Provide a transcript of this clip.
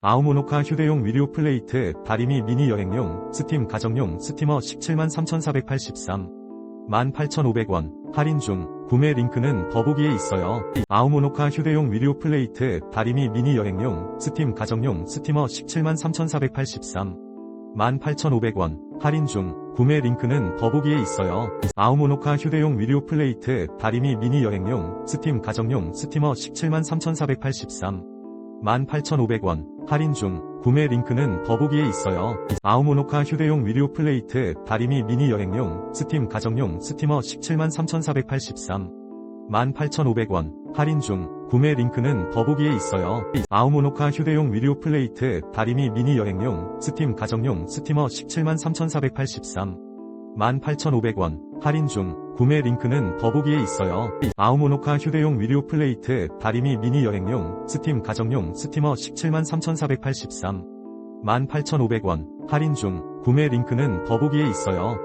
아우모노카 휴대용 위료 플레이트 다리미 미니 여행용 스팀 가정용 스티머 173,483 18,500원. 할인 중. 구매 링크는 더보기에 있어요. 아우모노카 휴대용 위료 플레이트 다리미 미니 여행용 스팀 가정용 스티머 173,483 18,500원. 할인 중. 구매 링크는 더보기에 있어요. 아우모노카 휴대용 위료 플레이트 다리미 미니 여행용 스팀 가정용 스티머 173,483 18,500원. 할인 중. 구매 링크는 더보기에 있어요. 아우모노카 휴대용 위료 플레이트 다리미 미니 여행용 스팀 가정용 스티머 173,483 18,500원. 할인 중. 구매 링크는 더보기에 있어요. 아우모노카 휴대용 위료 플레이트 다리미 미니 여행용 스팀 가정용 스티머 173,483 18,500원. 할인 중 구매 링크는 더보기에 있어요. 아우모노카 휴대용 위료 플레이트 다리미 미니 여행용 스팀 가정용 스티머 173,483 18,500원 할인 중 구매 링크는 더보기에 있어요.